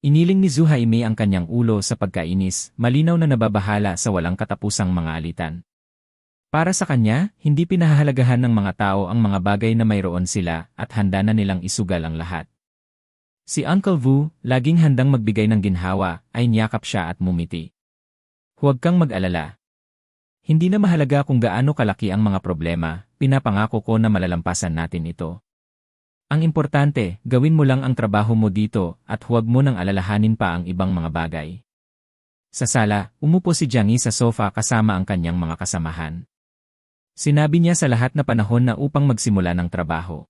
Iniling ni Zuhaime ang kanyang ulo sa pagkainis, malinaw na nababahala sa walang katapusang mga alitan. Para sa kanya, hindi pinahahalagahan ng mga tao ang mga bagay na mayroon sila at handa na nilang isugal ang lahat. Si Uncle Vu, laging handang magbigay ng ginhawa, ay niyakap siya at mumiti. Huwag kang mag-alala. Hindi na mahalaga kung gaano kalaki ang mga problema, pinapangako ko na malalampasan natin ito. Ang importante, gawin mo lang ang trabaho mo dito at huwag mo nang alalahanin pa ang ibang mga bagay. Sa sala, umupo si Jiang Yi sa sofa kasama ang kanyang mga kasamahan. Sinabi niya sa lahat na panahon na upang magsimula ng trabaho.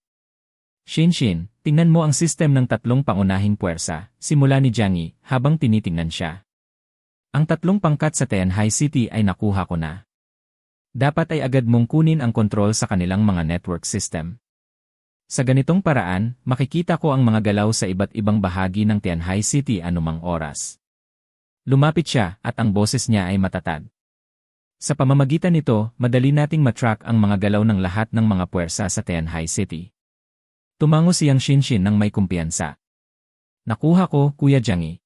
Shinshin, tingnan mo ang sistem ng tatlong pangunahing puwersa, simula ni Jiang Yi, habang tinitingnan siya. Ang tatlong pangkat sa Tianhai City ay nakuha ko na. Dapat ay agad mong kunin ang kontrol sa kanilang mga network system. Sa ganitong paraan, makikita ko ang mga galaw sa iba't ibang bahagi ng Tianhai City anumang oras. Lumapit siya at ang boses niya ay matatag. Sa pamamagitan nito, madali nating matrack ang mga galaw ng lahat ng mga puwersa sa Tianhai City. Tumango siyang Shinshin ng may kumpiyansa. Nakuha ko, Kuya Jiangyi.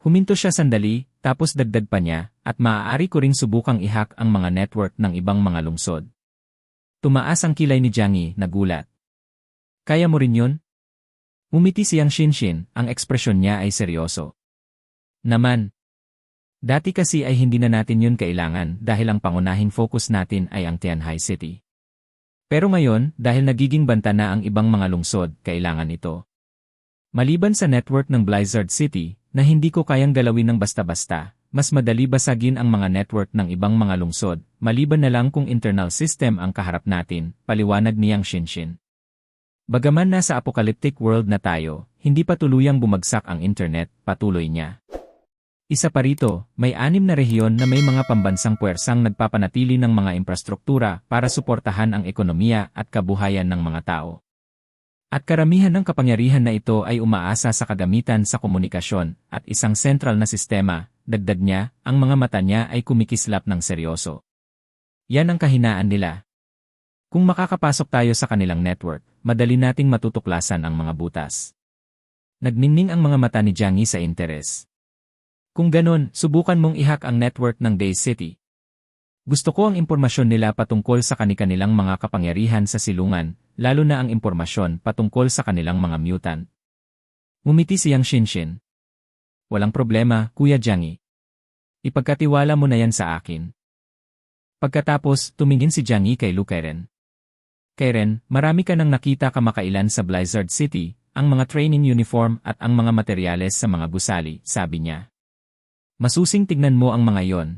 Huminto siya sandali, tapos dagdag pa niya, at maaari ko ring subukang ihack ang mga network ng ibang mga lungsod. Tumaas ang kilay ni Jiangyi, nagulat. Kaya mo rin yun? Umiti siyang Shinshin, ang ekspresyon niya ay seryoso. Naman. Dati kasi ay hindi na natin yun kailangan dahil ang pangunahing focus natin ay ang Tianhai City. Pero ngayon, dahil nagiging banta na ang ibang mga lungsod, kailangan ito. Maliban sa network ng Blizzard City, na hindi ko kayang galawin ng basta-basta, mas madali basagin ang mga network ng ibang mga lungsod, maliban na lang kung internal system ang kaharap natin, paliwanag niyang Shinshin. Bagaman nasa apocalyptic world na tayo, hindi pa tuluyang bumagsak ang internet, patuloy niya. Isa pa rito, may anim na rehiyon na may mga pambansang puwersang nagpapanatili ng mga infrastruktura para suportahan ang ekonomiya at kabuhayan ng mga tao. At karamihan ng kapangyarihan na ito ay umaasa sa kagamitan sa komunikasyon at isang sentral na sistema, dagdag niya, ang mga mata niya ay kumikislap ng seryoso. Yan ang kahinaan nila, kung makakapasok tayo sa kanilang network, madali nating matutuklasan ang mga butas. Nagningning ang mga mata ni Jiang Yi sa interes. Kung ganon, subukan mong ihack ang network ng Day City. Gusto ko ang impormasyon nila patungkol sa kanilang mga kapangyarihan sa silungan, lalo na ang impormasyon patungkol sa kanilang mga mutant. Umiti siyang Shinshin. Walang problema, Kuya Jiang Yi. Ipagkatiwala mo na yan sa akin. Pagkatapos, tumingin si Jiang Yi kay Lukeren. Karen, marami ka nang nakita kamakailan sa Blizzard City, ang mga training uniform at ang mga materyales sa mga gusali, sabi niya. Masusing tignan mo ang mga yon.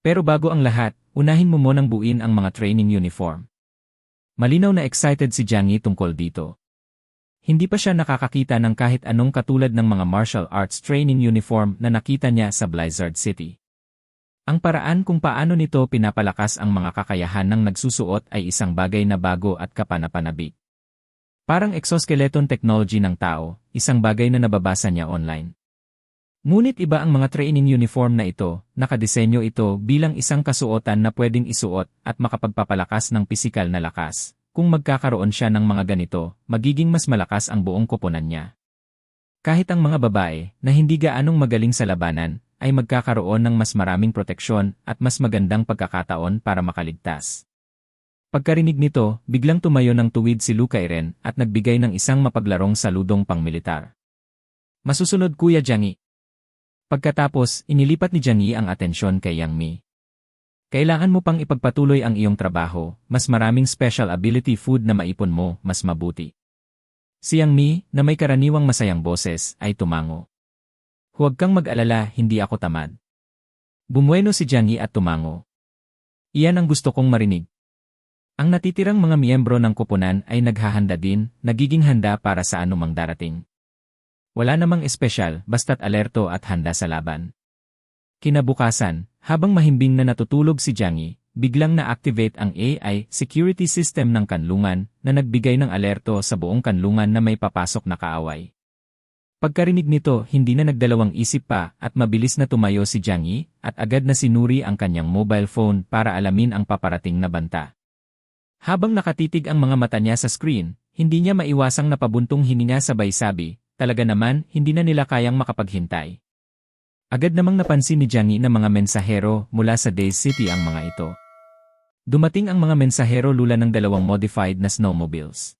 Pero bago ang lahat, unahin mo munang buin ang mga training uniform. Malinaw na excited si Jiang Yi tungkol dito. Hindi pa siya nakakakita ng kahit anong katulad ng mga martial arts training uniform na nakita niya sa Blizzard City. Ang paraan kung paano nito pinapalakas ang mga kakayahan ng nagsusuot ay isang bagay na bago at kapanapanabik. Parang exoskeleton technology ng tao, isang bagay na nababasa niya online. Ngunit iba ang mga training uniform na ito, nakadesenyo ito bilang isang kasuotan na pwedeng isuot at makapagpapalakas ng pisikal na lakas. Kung magkakaroon siya ng mga ganito, magiging mas malakas ang buong koponan niya. Kahit ang mga babae, na hindi gaanong magaling sa labanan, ay magkakaroon ng mas maraming proteksyon at mas magandang pagkakataon para makaligtas. Pagkarinig nito, biglang tumayo ng tuwid si Lukairen at nagbigay ng isang mapaglarong saludong pangmilitar. Masusunod Kuya Jiangyi. Pagkatapos, inilipat ni Jiangyi ang atensyon kay Yang Mi. Kailangan mo pang ipagpatuloy ang iyong trabaho, mas maraming special ability food na maipon mo, mas mabuti. Si Yang Mi, na may karaniwang masayang boses, ay tumango. Huwag kang mag-alala, hindi ako tamad. Bumueno si Jiang Yi at tumango. Iyan ang gusto kong marinig. Ang natitirang mga miyembro ng kupunan ay naghahanda din, nagiging handa para sa anumang darating. Wala namang espesyal, basta't alerto at handa sa laban. Kinabukasan, habang mahimbing na natutulog si Jiang Yi, biglang na-activate ang AI security system ng kanlungan na nagbigay ng alerto sa buong kanlungan na may papasok na kaaway. Pagkarinig nito, hindi na nagdalawang isip pa at mabilis na tumayo si Jiang Yi at agad na sinuri ang kanyang mobile phone para alamin ang paparating na banta. Habang nakatitig ang mga mata niya sa screen, hindi niya maiwasang napabuntong hininga sabay sabi, talaga naman hindi na nila kayang makapaghintay. Agad namang napansin ni Jiang Yi na mga mensahero mula sa Days City ang mga ito. Dumating ang mga mensahero lula ng dalawang modified na snowmobiles.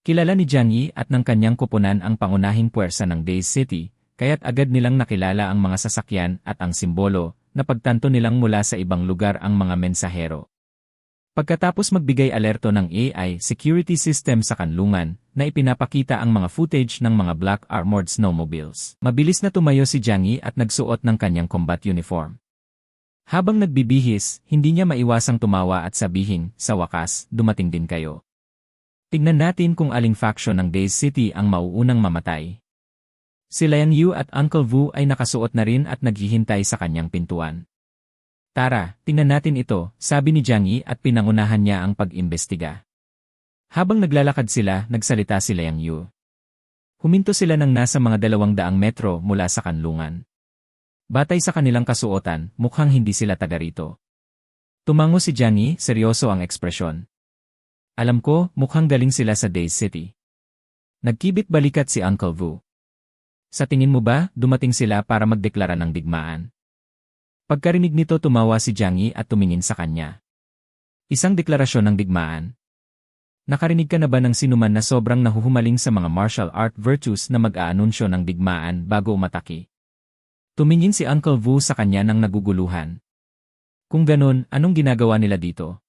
Kilala ni Jiang Yi at ng kanyang kupunan ang pangunahing puwersa ng Days City, kaya't agad nilang nakilala ang mga sasakyan at ang simbolo na pagtanto nilang mula sa ibang lugar ang mga mensahero. Pagkatapos magbigay alerto ng AI security system sa kanlungan na ipinapakita ang mga footage ng mga black armored snowmobiles, mabilis na tumayo si Jiang Yi at nagsuot ng kanyang combat uniform. Habang nagbibihis, hindi niya maiwasang tumawa at sabihin, sa wakas, dumating din kayo. Tignan natin kung aling faction ng Days City ang mauunang mamatay. Si Liang Yu at Uncle Vu ay nakasuot na rin at naghihintay sa kanyang pintuan. Tara, tingnan natin ito, sabi ni Jiang Yi at pinangunahan niya ang pag-imbestiga. Habang naglalakad sila, nagsalita si Liang Yu. Huminto sila ng nasa mga dalawang daang metro mula sa kanlungan. Batay sa kanilang kasuotan, mukhang hindi sila taga rito. Tumango si Jiang Yi, seryoso ang ekspresyon. Alam ko, mukhang galing sila sa Days City. Nagkibit balikat si Uncle Vu. Sa tingin mo ba, dumating sila para magdeklara ng digmaan? Pagkarinig nito tumawa si Jiang Yi at tumingin sa kanya. Isang deklarasyon ng digmaan. Nakarinig ka na ba ng sinuman na sobrang nahuhumaling sa mga martial art virtues na mag-aanunsyo ng digmaan bago umataki? Tumingin si Uncle Vu sa kanya ng naguguluhan. Kung ganun, anong ginagawa nila dito?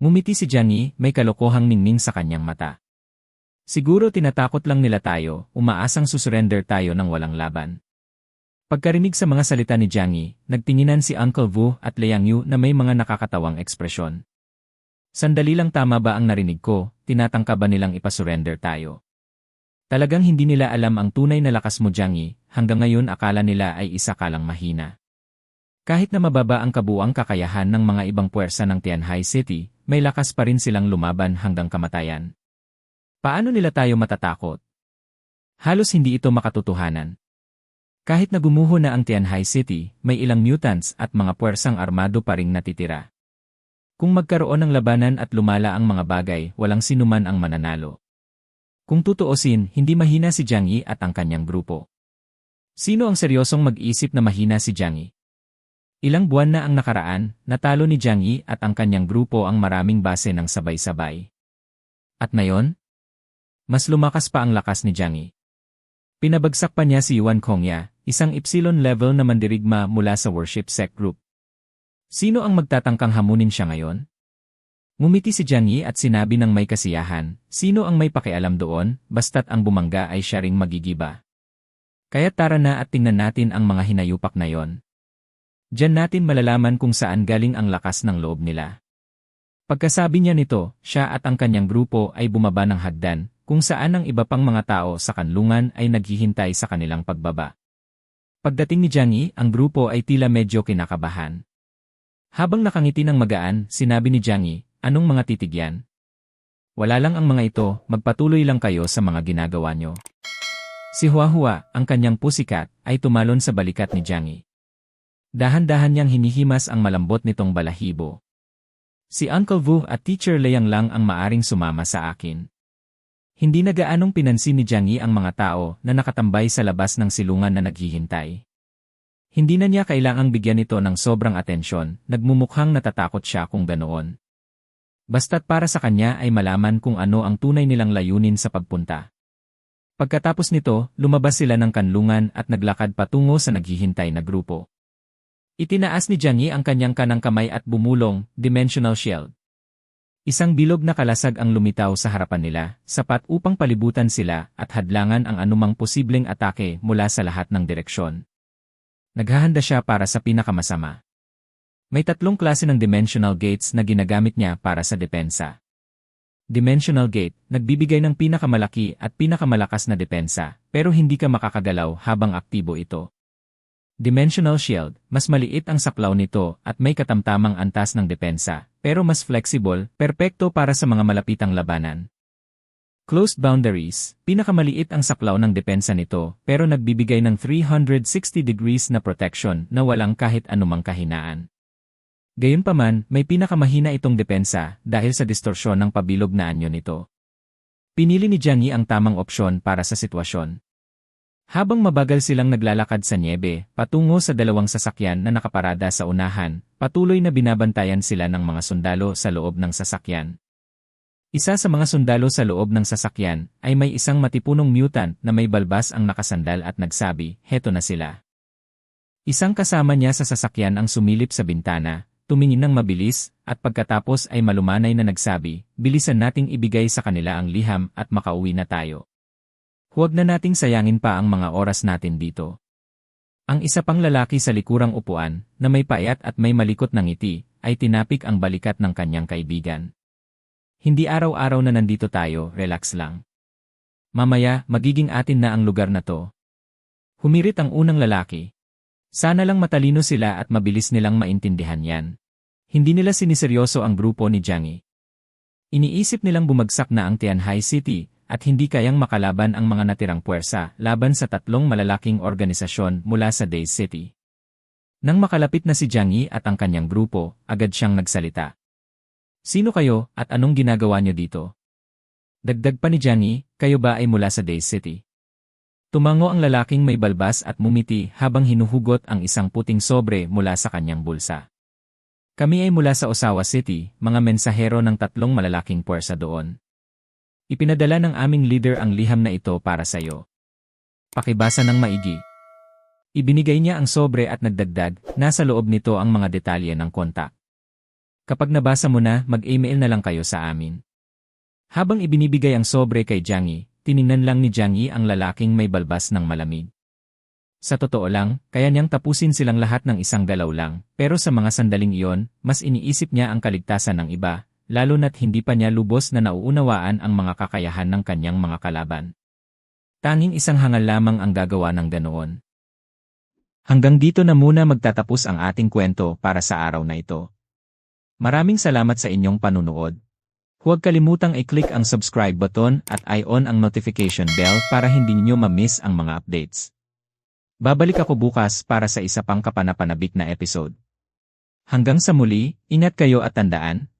Ngumiti si Yi, may kalokohang ningning sa kanyang mata. Siguro tinatakot lang nila tayo, umaasang susurrender tayo ng walang laban. Pagkarinig sa mga salita ni Jiang Yi, nagtinginan si Uncle Vu at Liang Yu na may mga nakakatawang ekspresyon. Sandali lang tama ba ang narinig ko, tinatangka ba nilang ipasurrender tayo? Talagang hindi nila alam ang tunay na lakas mo Jiang Yi, hanggang ngayon akala nila ay isa ka lang mahina. Kahit na mababa ang kabuang kakayahan ng mga ibang puwersa ng Tianhai City, may lakas pa rin silang lumaban hanggang kamatayan. Paano nila tayo matatakot? Halos hindi ito makatotohanan. Kahit na gumuho na ang Tianhai City, may ilang mutants at mga puwersang armado pa ring natitira. Kung magkaroon ng labanan at lumala ang mga bagay, walang sinuman ang mananalo. Kung tutuosin, hindi mahina si Jiang Yi at ang kanyang grupo. Sino ang seryosong mag-isip na mahina si Jiang Yi? Ilang buwan na ang nakaraan, natalo ni Jiang Yi at ang kanyang grupo ang maraming base ng sabay-sabay. At ngayon? Mas lumakas pa ang lakas ni Jiang Yi. Pinabagsak pa niya si Yuan Kongya, isang Epsilon level na mandirigma mula sa worship sect group. Sino ang magtatangkang hamunin siya ngayon? Ngumiti si Jiang Yi at sinabi ng may kasiyahan, sino ang may pakialam doon, basta't ang bumangga ay siya ring magigiba. Kaya tara na at tingnan natin ang mga hinayupak na yon. Diyan natin malalaman kung saan galing ang lakas ng loob nila. Pagkasabi niya nito, siya at ang kanyang grupo ay bumaba ng hagdan, kung saan ang iba pang mga tao sa kanlungan ay naghihintay sa kanilang pagbaba. Pagdating ni Jiang Yi, ang grupo ay tila medyo kinakabahan. Habang nakangiti ng magaan, sinabi ni Jiang Yi, anong mga titigyan? Wala lang ang mga ito, magpatuloy lang kayo sa mga ginagawa nyo. Si Huahua, ang kanyang pusikat, ay tumalon sa balikat ni Jiang Yi. Dahan-dahan niyang hinihimas ang malambot nitong balahibo. Si Uncle Vu at Teacher Liang lang ang maaring sumama sa akin. Hindi na gaanong pinansin ni Jiang Yi ang mga tao na nakatambay sa labas ng silungan na naghihintay. Hindi na niya kailangang bigyan ito ng sobrang atensyon, nagmumukhang natatakot siya kung ganoon. Basta't para sa kanya ay malaman kung ano ang tunay nilang layunin sa pagpunta. Pagkatapos nito, lumabas sila ng kanlungan at naglakad patungo sa naghihintay na grupo. Itinaas ni Jiang Yi ang kanyang kanang kamay at bumulong, Dimensional Shield. Isang bilog na kalasag ang lumitaw sa harapan nila, sapat upang palibutan sila at hadlangan ang anumang posibleng atake mula sa lahat ng direksyon. Naghahanda siya para sa pinakamasama. May tatlong klase ng dimensional gates na ginagamit niya para sa depensa. Dimensional gate, nagbibigay ng pinakamalaki at pinakamalakas na depensa, pero hindi ka makakagalaw habang aktibo ito. Dimensional Shield, mas maliit ang saklaw nito at may katamtamang antas ng depensa, pero mas flexible, perpekto para sa mga malapitang labanan. Closed boundaries, pinakamaliit ang saklaw ng depensa nito, pero nagbibigay ng 360 degrees na protection na walang kahit anumang kahinaan. Gayunpaman, may pinakamahina itong depensa dahil sa distorsyon ng pabilog na anyo nito. Pinili ni Jiang Yi ang tamang opsyon para sa sitwasyon. Habang mabagal silang naglalakad sa niebe, patungo sa dalawang sasakyan na nakaparada sa unahan, patuloy na binabantayan sila ng mga sundalo sa loob ng sasakyan. Isa sa mga sundalo sa loob ng sasakyan ay may isang matipunong mutant na may balbas ang nakasandal at nagsabi, heto na sila. Isang kasama niya sa sasakyan ang sumilip sa bintana, tumingin ng mabilis, at pagkatapos ay malumanay na nagsabi, bilisan nating ibigay sa kanila ang liham at makauwi na tayo. Huwag na nating sayangin pa ang mga oras natin dito. Ang isa pang lalaki sa likurang upuan, na may payat at may malikot ng ngiti, ay tinapik ang balikat ng kanyang kaibigan. Hindi araw-araw na nandito tayo, relax lang. Mamaya, magiging atin na ang lugar na to. Humirit ang unang lalaki. Sana lang matalino sila at mabilis nilang maintindihan yan. Hindi nila siniseryoso ang grupo ni Jiang Yi. Iniisip nilang bumagsak na ang Tianhai City, at hindi kayang makalaban ang mga natirang puwersa laban sa tatlong malalaking organisasyon mula sa Days City. Nang makalapit na si Jiang Yi at ang kanyang grupo, agad siyang nagsalita. Sino kayo at anong ginagawa niyo dito? Dagdag pa ni Jiang Yi, kayo ba ay mula sa Days City? Tumango ang lalaking may balbas at mumiti habang hinuhugot ang isang puting sobre mula sa kanyang bulsa. Kami ay mula sa Osawa City, mga mensahero ng tatlong malalaking puwersa doon. Ipinadala ng aming leader ang liham na ito para sa iyo. Pakibasa ng maigi. Ibinigay niya ang sobre at nagdagdag, nasa loob nito ang mga detalye ng kontak. Kapag nabasa mo na, mag-email na lang kayo sa amin. Habang ibinibigay ang sobre kay Jiang Yi, tiningnan lang ni Jiang Yi ang lalaking may balbas ng malamig. Sa totoo lang, kaya niyang tapusin silang lahat ng isang galaw lang, pero sa mga sandaling iyon, mas iniisip niya ang kaligtasan ng iba, lalo na't hindi pa niya lubos na nauunawaan ang mga kakayahan ng kanyang mga kalaban. Tanging isang hangal lamang ang gagawa ng ganoon. Hanggang dito na muna magtatapos ang ating kwento para sa araw na ito. Maraming salamat sa inyong panunood. Huwag kalimutang i-click ang subscribe button at i-on ang notification bell para hindi niyo ma-miss ang mga updates. Babalik ako bukas para sa isa pang kapanapanabik na episode. Hanggang sa muli, ingat kayo at tandaan,